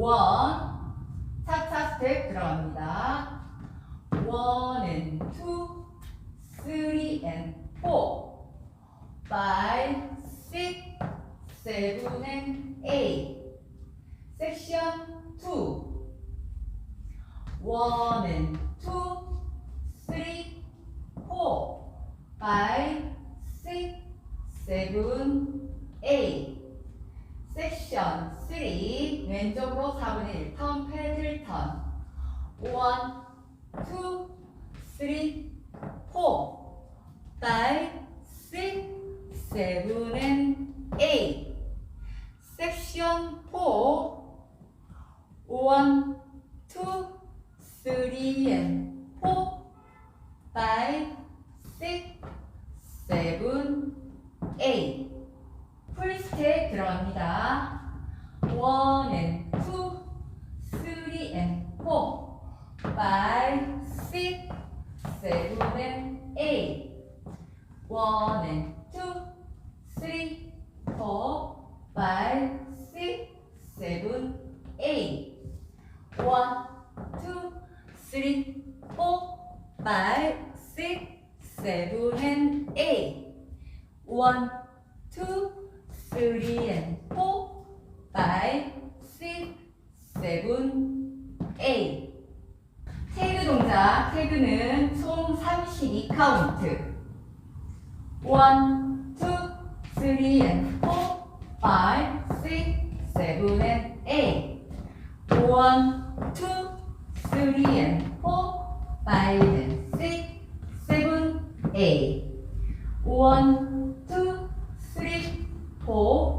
원 차차 스텝 들어갑니다. 원 and two, three and four, five, six, seven and eight. Section two. One and two, three, four, five, six, seven, eight. 섹션 3 왼쪽으로 4분의 1턴 패들 턴. 1, 2, 3, 4, 5, 6, 7, and 8 섹션 4 1, 2, 3, and 4 5, 6, 7, 8 풀스텝 들어갑니다. 1 and 2, 3 and 4, 5, 6, 7 and 8. 1 and 2, 3, 4, 5, 6, 7, 8. 1, 2, 3, 4, 5, 6, 7 and 8. 1, 2, three and four, five, six, seven, eight. 태그 동작, 태그는 총 32카운트. one, two, three and four, five, six, seven and eight. one, two, three and four, five and six, seven, eight. one, 哦